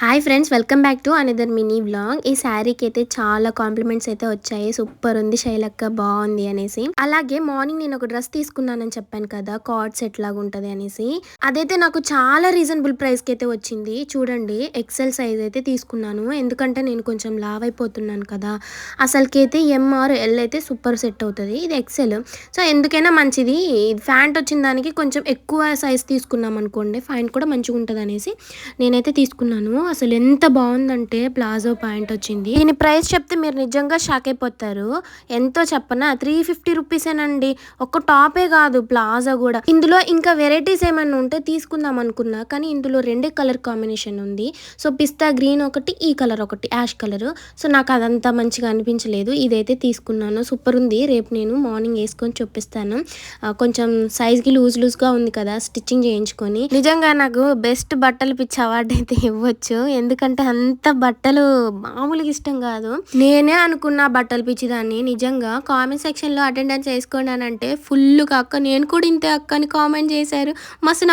Hi friends welcome back to another mini blog ఈ శారీకి అయితే చాలా కాంప్లిమెంట్స్ అయితే వచ్చాయి. సూపర్ ఉంది శైలక్క బాగుంది అనేసి. అలాగే మార్నింగ్ నేను ఒక డ్రెస్ తీసుకున్నానని చెప్పాను కదా కార్డ్ సెట్ లాగా అనేసి. అదైతే నాకు చాలా రీజనబుల్ ప్రైస్కి అయితే వచ్చింది. చూడండి ఎక్సెల్ సైజ్ అయితే తీసుకున్నాను. ఎందుకంటే నేను కొంచెం లావ్ అయిపోతున్నాను కదా. అసలుకైతే ఎంఆర్ ఎల్ అయితే సూపర్ సెట్ అవుతుంది. ఇది ఎక్సెల్ సో ఎందుకైనా మంచిది. ఫ్యాంట్ వచ్చిన దానికి కొంచెం ఎక్కువ సైజ్ తీసుకున్నాం అనుకోండి ఫ్యాంట్ కూడా మంచిగా ఉంటుంది అనేసి నేనైతే తీసుకున్నాను. అసలు ఎంత బాగుందంటే ప్లాజో పాయింట్ వచ్చింది. దీని ప్రైస్ చెప్తే మీరు నిజంగా షాక్ అయిపోతారు. ఎంతో చెప్పనా? త్రీ ఫిఫ్టీ రూపీసేనండి ఒక టాపే కాదు ప్లాజో కూడా. ఇందులో ఇంకా వెరైటీస్ ఏమైనా ఉంటే తీసుకుందాం అనుకున్నా కానీ ఇందులో రెండే కలర్ కాంబినేషన్ ఉంది. సో పిస్తా గ్రీన్ ఒకటి ఈ కలర్ ఒకటి యాష్ కలర్. సో నాకు అదంతా మంచిగా అనిపించలేదు. ఇదైతే తీసుకున్నాను. సూపర్ ఉంది. రేపు నేను మార్నింగ్ వేసుకొని చూపిస్తాను. కొంచెం సైజ్కి లూజ్ లూజ్గా ఉంది కదా స్టిచ్చింగ్ చేయించుకొని. నిజంగా నాకు బెస్ట్ బట్టలు పిచ్చి అవార్డు అయితే ఇవ్వచ్చు. ఎందుకంటే అంత బట్టలు మామూలుగా ఇష్టం కాదు. నేనే అనుకున్న బట్టలు పిచ్చిదాన్ని నిజంగా కామెంట్ సెక్షన్లో అటెండెన్స్ వేసుకోండి అని అంటే ఫుల్ అక్క నేను కూడా ఇంతే అక్కని కామెంట్ చేశారు. మస్తు